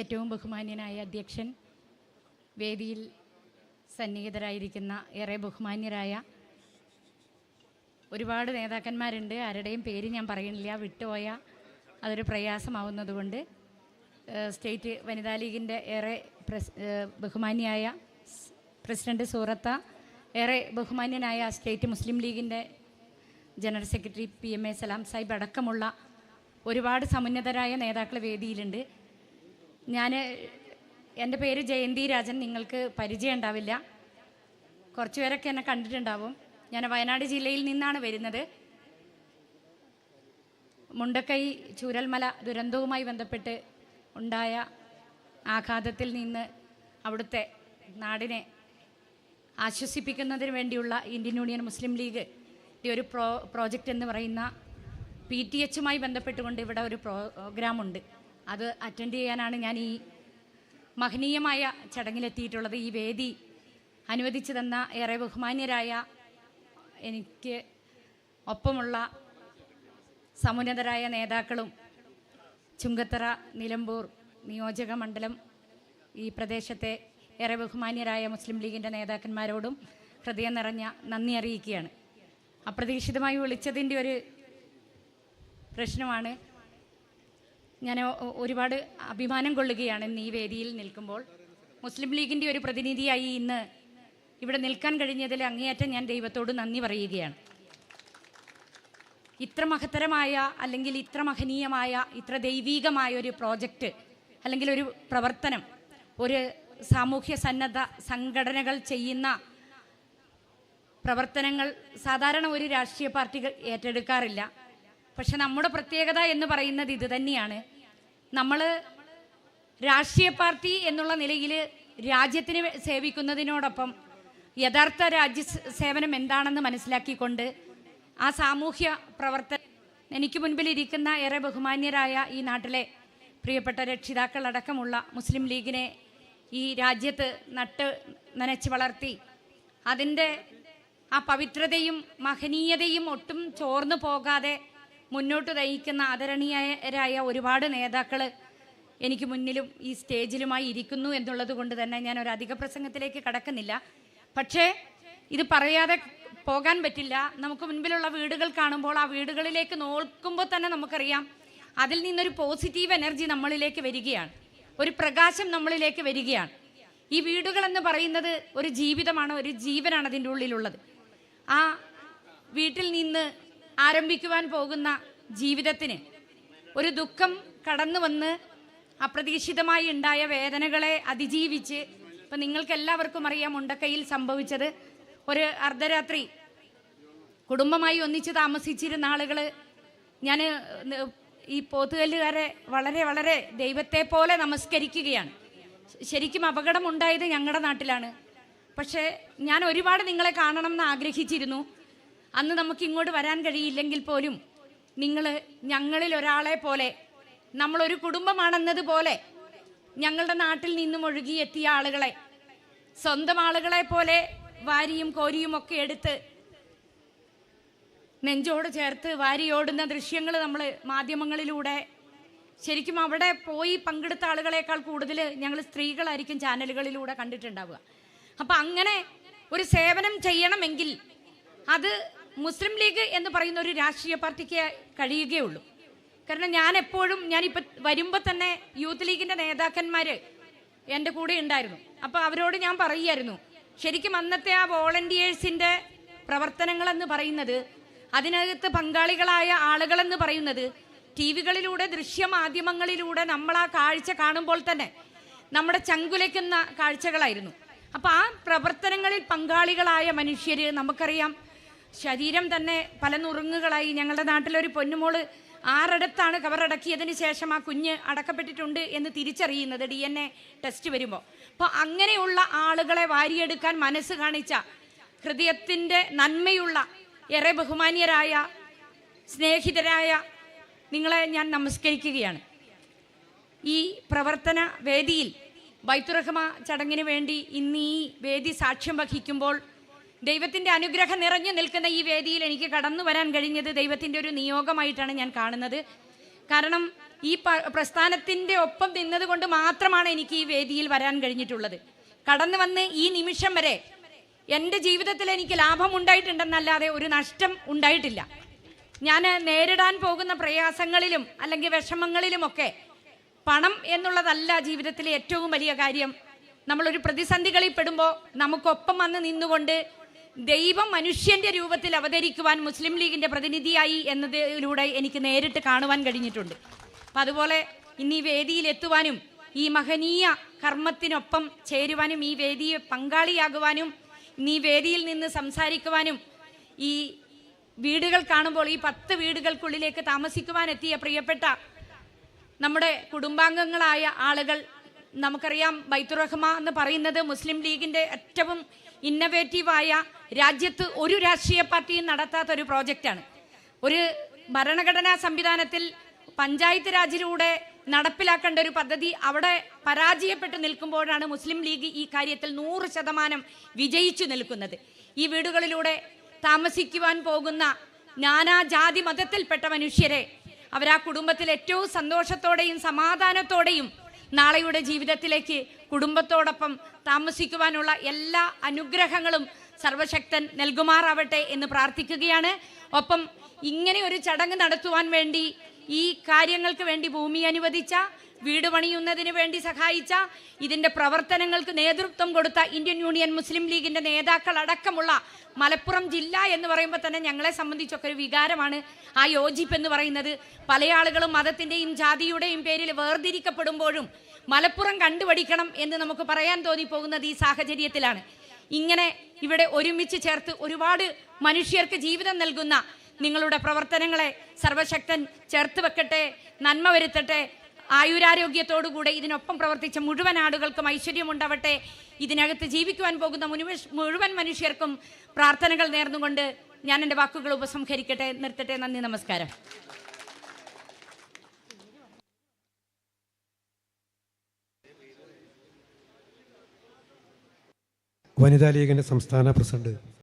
ഏറ്റവും ബഹുമാന്യനായ അധ്യക്ഷൻ വേദിയിൽ സന്നിഹിതരായിരിക്കുന്ന ഏറെ ബഹുമാന്യരായ ഒരുപാട് നേതാക്കന്മാരുണ്ട്. ആരുടെയും പേര് ഞാൻ പറയുന്നില്ല. വിട്ടുപോയ അതൊരു പ്രയാസമാവുന്നതുകൊണ്ട് സ്റ്റേറ്റ് വനിതാ ലീഗിന്റെ ഏറെ ബഹുമാന്യായ പ്രസിഡന്റ് സൂറത്ത ഏറെ ബഹുമാന്യനായ സ്റ്റേറ്റ് മുസ്ലിം ലീഗിന്റെ general secretary P M A Salam Sahib അടക്കമുള്ള ഒരുപാട് സമുന്നതരായ നേതാക്കൾ വേദിയിലുണ്ട്. ഞാൻ എന്റെ പേര് ജയന്തി രാജൻ നിങ്ങൾക്ക് പരിചയം ഉണ്ടാവില്ല. കുറച്ച് പേരൊക്കെ എന്നെ കണ്ടിട്ടുണ്ടാവും. ഞാൻ വയനാട് ജില്ലയിൽ നിന്നാണ് വരുന്നത്. മുണ്ടക്കൈ ചൂരൽമല ദുരന്തവുമായി ബന്ധപ്പെട്ട് ഉണ്ടായ ആഘാതത്തിൽ നിന്ന് അവിടുത്തെ നാടിനെ ആശ്വസിപ്പിക്കുന്നതിന് വേണ്ടിയുള്ള ഇന്ത്യൻ യൂണിയൻ മുസ്ലിം ലീഗ് ഒരു പ്രോ പ്രോജക്റ്റ് എന്ന് പറയുന്ന പി ടി എച്ചുമായി ബന്ധപ്പെട്ടുകൊണ്ട് ഇവിടെ ഒരു പ്രോഗ്രാമുണ്ട്. അത് അറ്റൻഡ് ചെയ്യാനാണ് ഞാൻ ഈ മഹനീയമായ ചടങ്ങിലെത്തിയിട്ടുള്ളത്. ഈ വേദി അനുവദിച്ചു തന്ന ഏറെ ബഹുമാന്യരായ എനിക്ക് ഒപ്പമുള്ള സമുന്നതരായ നേതാക്കളും ചുങ്കത്തറ നിലമ്പൂർ നിയോജക മണ്ഡലം ഈ പ്രദേശത്തെ ഏറെ ബഹുമാന്യരായ മുസ്ലിം ലീഗിന്റെ നേതാക്കന്മാരോടും ഹൃദയം നിറഞ്ഞ നന്ദി അറിയിക്കുകയാണ്. അപ്രതീക്ഷിതമായി വിളിച്ചതിന്റെ ഒരു പ്രശ്നമാണ് ഞാൻ ഒരുപാട് അഭിമാനം കൊള്ളുകയാണ് ഇന്ന് ഈ വേദിയിൽ നിൽക്കുമ്പോൾ. മുസ്ലിം ലീഗിന്റെ ഒരു പ്രതിനിധിയായി ഇന്ന് ഇവിടെ നിൽക്കാൻ കഴിഞ്ഞതിൽ അങ്ങേയറ്റം ഞാൻ ദൈവത്തോട് നന്ദി പറയുകയാണ്. ഇത്ര മഹത്തരമായ അല്ലെങ്കിൽ ഇത്ര മഹനീയമായ ഇത്ര ദൈവീകമായ ഒരു പ്രോജക്റ്റ് അല്ലെങ്കിൽ ഒരു പ്രവർത്തനം ഒരു സാമൂഹ്യ സന്നദ്ധ സംഘടനകൾ ചെയ്യുന്ന പ്രവർത്തനങ്ങൾ സാധാരണ ഒരു രാഷ്ട്രീയ പാർട്ടികൾ ഏറ്റെടുക്കാറില്ല. പക്ഷെ നമ്മുടെ പ്രത്യേകത എന്ന് പറയുന്നത് ഇത് തന്നെയാണ്. നമ്മൾ രാഷ്ട്രീയ പാർട്ടി എന്നുള്ള നിലയിൽ രാജ്യത്തിന് സേവിക്കുന്നതിനോടൊപ്പം യഥാർത്ഥ രാജ്യ സേവനം എന്താണെന്ന് മനസ്സിലാക്കിക്കൊണ്ട് ആ സാമൂഹ്യ പ്രവർത്തനം എനിക്ക് മുൻപിൽ ഇരിക്കുന്ന ഏറെ ബഹുമാന്യരായ ഈ നാട്ടിലെ പ്രിയപ്പെട്ട രക്ഷിതാക്കളടക്കമുള്ള മുസ്ലിം ലീഗിനെ ഈ രാജ്യത്ത് നട്ട് നനച്ച് വളർത്തി അതിന്റെ ആ പവിത്രതയും മഹനീയതയും ഒട്ടും ചോർന്നു പോകാതെ മുന്നോട്ട് നയിക്കുന്ന ആദരണീയരായ ഒരുപാട് നേതാക്കൾ എനിക്ക് മുന്നിലും ഈ സ്റ്റേജിലുമായി ഇരിക്കുന്നു എന്നുള്ളത് കൊണ്ട് തന്നെ ഞാൻ ഒരു അധിക പ്രസംഗത്തിലേക്ക് കടക്കുന്നില്ല. പക്ഷേ ഇത് പറയാതെ പോകാൻ പറ്റില്ല. നമുക്ക് മുൻപിലുള്ള വീടുകൾ കാണുമ്പോൾ ആ വീടുകളിലേക്ക് നോക്കുമ്പോൾ തന്നെ നമുക്കറിയാം അതിൽ നിന്നൊരു പോസിറ്റീവ് എനർജി നമ്മളിലേക്ക് വരികയാണ്. ഒരു പ്രകാശം നമ്മളിലേക്ക് വരികയാണ്. ഈ വീടുകൾ എന്ന് പറയുന്നത് ഒരു ജീവിതമാണ് ഒരു ജീവനാണ് അതിന്റെ ഉള്ളിലുള്ളത്. ആ വീട്ടിൽ നിന്ന് ആരംഭിക്കുവാൻ പോകുന്ന ജീവിതത്തിന് ഒരു ദുഃഖം കടന്നു വന്ന് അപ്രതീക്ഷിതമായി ഉണ്ടായ വേദനകളെ അതിജീവിച്ച് ഇപ്പം നിങ്ങൾക്ക് എല്ലാവർക്കും അറിയാം ഉണ്ടക്കയിൽ സംഭവിച്ചത്. ഒരു അർദ്ധരാത്രി കുടുംബമായി ഒന്നിച്ച് താമസിച്ചിരുന്ന ആളുകൾ ഞാൻ ഈ പോത്തുകല്ലുകാരെ വളരെ വളരെ ദൈവത്തെ പോലെ നമസ്കരിക്കുകയാണ്. ശരിക്കും അപകടമുണ്ടായത് ഞങ്ങളുടെ നാട്ടിലാണ്. പക്ഷേ ഞാൻ ഒരുപാട് നിങ്ങളെ കാണണം എന്ന് ആഗ്രഹിച്ചിരുന്നു. അന്ന് നമുക്ക് ഇങ്ങോട്ട് വരാൻ കഴിയില്ലെങ്കിൽ പോലും നിങ്ങൾ ഞങ്ങളിൽ ഒരാളെ പോലെ നമ്മളൊരു കുടുംബമാണെന്നത് പോലെ ഞങ്ങളുടെ നാട്ടിൽ നിന്നും ഒഴുകിയെത്തിയ ആളുകളെ സ്വന്തം ആളുകളെ പോലെ വാരിയും കോരിയും ഒക്കെ എടുത്ത് നെഞ്ചോട് ചേർത്ത് വാരി ഓടുന്ന ദൃശ്യങ്ങൾ നമ്മൾ മാധ്യമങ്ങളിലൂടെ ശരിക്കും അവിടെ പോയി പങ്കെടുത്ത ആളുകളെക്കാൾ കൂടുതൽ ഞങ്ങൾ സ്ത്രീകളായിരിക്കും ചാനലുകളിലൂടെ കണ്ടിട്ടുണ്ടാവുക. അപ്പം അങ്ങനെ ഒരു സേവനം ചെയ്യണമെങ്കിൽ അത് മുസ്ലിം ലീഗ് എന്ന് പറയുന്ന ഒരു രാഷ്ട്രീയ പാർട്ടിക്ക് കഴിയുകയുള്ളൂ. കാരണം ഞാൻ എപ്പോഴും ഞാനിപ്പോൾ വരുമ്പോൾ തന്നെ യൂത്ത് ലീഗിന്റെ നേതാക്കന്മാർ എന്റെ കൂടെ ഉണ്ടായിരുന്നു. അപ്പോൾ അവരോട് ഞാൻ പറയുമായിരുന്നു ശരിക്കും അന്നത്തെ ആ വോളണ്ടിയേഴ്സിന്റെ പ്രവർത്തനങ്ങളെന്ന് പറയുന്നത് അതിനകത്ത് പങ്കാളികളായ ആളുകളെന്ന് പറയുന്നത് ടി വികളിലൂടെ ദൃശ്യമാധ്യമങ്ങളിലൂടെ നമ്മൾ ആ കാഴ്ച കാണുമ്പോൾ തന്നെ നമ്മുടെ ചങ്കുലയ്ക്കുന്ന കാഴ്ചകളായിരുന്നു. അപ്പോൾ ആ പ്രവർത്തനങ്ങളിൽ പങ്കാളികളായ മനുഷ്യർ നമുക്കറിയാം ശരീരം തന്നെ പല നുറുങ്ങുകളായി. ഞങ്ങളുടെ നാട്ടിലൊരു പൊന്നുമോൾ ആറടത്താണ് കവറടക്കിയതിന് ശേഷം ആ കുഞ്ഞ് അടക്കപ്പെട്ടിട്ടുണ്ട് എന്ന് തിരിച്ചറിയുന്നത് ഡി എൻ എ ടെസ്റ്റ് വരുമ്പോൾ അപ്പോൾ അങ്ങനെയുള്ള ആളുകളെ വാരിയെടുക്കാൻ മനസ്സ് കാണിച്ച ഹൃദയത്തിന്റെ നന്മയുള്ള ഏറെ ബഹുമാന്യരായ സ്നേഹിതരായ നിങ്ങളെ ഞാൻ നമസ്കരിക്കുകയാണ്. ഈ പ്രവർത്തന വേദിയിൽ ബൈത്തുറഹ്മ ചടങ്ങിന് വേണ്ടി ഇന്ന് ഈ വേദി സാക്ഷ്യം വഹിക്കുമ്പോൾ ദൈവത്തിന്റെ അനുഗ്രഹം നിറഞ്ഞു നിൽക്കുന്ന ഈ വേദിയിൽ എനിക്ക് കടന്നു വരാൻ കഴിഞ്ഞത് ദൈവത്തിന്റെ ഒരു നിയോഗമായിട്ടാണ് ഞാൻ കാണുന്നത്. കാരണം ഈ പ്രസ്ഥാനത്തിന്റെ ഒപ്പം നിന്നതുകൊണ്ട് മാത്രമാണ് എനിക്ക് ഈ വേദിയിൽ വരാൻ കഴിഞ്ഞിട്ടുള്ളത്. കടന്നു വന്ന് ഈ നിമിഷം വരെ എന്റെ ജീവിതത്തിൽ എനിക്ക് ലാഭം ഉണ്ടായിട്ടുണ്ടെന്നല്ലാതെ ഒരു നഷ്ടം ഉണ്ടായിട്ടില്ല. ഞാൻ നേരിടാൻ പോകുന്ന പ്രയാസങ്ങളിലും അല്ലെങ്കിൽ വിഷമങ്ങളിലുമൊക്കെ പണം എന്നുള്ളതല്ല ജീവിതത്തിലെ ഏറ്റവും വലിയ കാര്യം. നമ്മളൊരു പ്രതിസന്ധികളിൽ പെടുമ്പോൾ നമുക്കൊപ്പം വന്ന് നിന്നുകൊണ്ട് ദൈവം മനുഷ്യന്റെ രൂപത്തിൽ അവതരിക്കുവാൻ മുസ്ലിം ലീഗിന്റെ പ്രതിനിധിയായി എന്നതിലൂടെ എനിക്ക് നേരിട്ട് കാണുവാൻ കഴിഞ്ഞിട്ടുണ്ട്. അപ്പം അതുപോലെ ഇന്ന് ഈ വേദിയിൽ എത്തുവാനും ഈ മഹനീയ കർമ്മത്തിനൊപ്പം ചേരുവാനും ഈ വേദിയെ പങ്കാളിയാകുവാനും ഈ വേദിയിൽ നിന്ന് സംസാരിക്കുവാനും ഈ വീടുകൾ കാണുമ്പോൾ ഈ പത്ത് വീടുകൾക്കുള്ളിലേക്ക് താമസിക്കുവാൻ എത്തിയ പ്രിയപ്പെട്ട നമ്മുടെ കുടുംബാംഗങ്ങളായ ആളുകൾ നമുക്കറിയാം ബൈത്തുറഹ്മ എന്ന് പറയുന്നത് മുസ്ലിം ലീഗിന്റെ ഏറ്റവും ഇന്നവേറ്റീവായ രാജ്യത്ത് ഒരു രാഷ്ട്രീയ പാർട്ടിയും നടത്താത്ത ഒരു പ്രോജക്റ്റാണ് ഒരു ഭരണഘടനാ സംവിധാനത്തിൽ പഞ്ചായത്ത് രാജിലൂടെ നടപ്പിലാക്കേണ്ട ഒരു പദ്ധതി അവിടെ പരാജയപ്പെട്ട് നിൽക്കുമ്പോഴാണ് മുസ്ലിം ലീഗ് ഈ കാര്യത്തിൽ നൂറ് ശതമാനം വിജയിച്ചു നിൽക്കുന്നത്. ഈ വീടുകളിലൂടെ താമസിക്കുവാൻ പോകുന്ന നാനാജാതി മതത്തിൽപ്പെട്ട മനുഷ്യരെ അവരാ കുടുംബത്തിൽ ഏറ്റവും സന്തോഷത്തോടെയും സമാധാനത്തോടെയും നാളെയുടെ ജീവിതത്തിലേക്ക് കുടുംബത്തോടൊപ്പം താമസിക്കുവാനുള്ള എല്ലാ അനുഗ്രഹങ്ങളും സർവശക്തൻ നൽകുമാറാവട്ടെ എന്ന് പ്രാർത്ഥിക്കുകയാണ്. ഒപ്പം ഇങ്ങനെ ഒരു ചടങ്ങ് നടത്തുവാൻ വേണ്ടി ഈ കാര്യങ്ങൾക്ക് വേണ്ടി ഭൂമി അനുവദിച്ച വീട് പണിയുന്നതിന് വേണ്ടി സഹായിച്ച ഇതിന്റെ പ്രവർത്തനങ്ങൾക്ക് നേതൃത്വം കൊടുത്ത ഇന്ത്യൻ യൂണിയൻ മുസ്ലിം ലീഗിന്റെ നേതാക്കൾ അടക്കമുള്ള മലപ്പുറം ജില്ല എന്ന് പറയുമ്പോൾ തന്നെ ഞങ്ങളെ സംബന്ധിച്ചൊക്കെ ഒരു വികാരമാണ് ആ യോജിപ്പ് എന്ന് പറയുന്നത്. പല ആളുകളും മതത്തിന്റെയും ജാതിയുടെയും പേരിൽ വേർതിരിക്കപ്പെടുമ്പോഴും മലപ്പുറം കണ്ടുപഠിക്കണം എന്ന് നമുക്ക് പറയാൻ തോന്നിപ്പോകുന്നത് ഈ സാഹചര്യത്തിലാണ്. ഇങ്ങനെ ഇവിടെ ഒരുമിച്ച് ചേർത്ത് ഒരുപാട് മനുഷ്യർക്ക് ജീവിതം നൽകുന്ന നിങ്ങളുടെ പ്രവർത്തനങ്ങളെ സർവശക്തൻ ചേർത്ത് വെക്കട്ടെ നന്മ വരുത്തട്ടെ ആയുരാരോഗ്യത്തോടുകൂടെ ഇതിനൊപ്പം പ്രവർത്തിച്ച മുഴുവൻ ആളുകൾക്കും ഐശ്വര്യമുണ്ടാവട്ടെ. ഇതിനകത്ത് ജീവിക്കുവാൻ പോകുന്ന മുഴുവൻ മനുഷ്യർക്കും പ്രാർത്ഥനകൾ നേർന്നുകൊണ്ട് ഞാൻ എന്റെ വാക്കുകൾ ഉപസംഹരിക്കട്ടെ നിർത്തട്ടെ. നന്ദി നമസ്കാരം. വനിതാ ലീഗിന്റെ സംസ്ഥാന പ്രസിഡന്റ്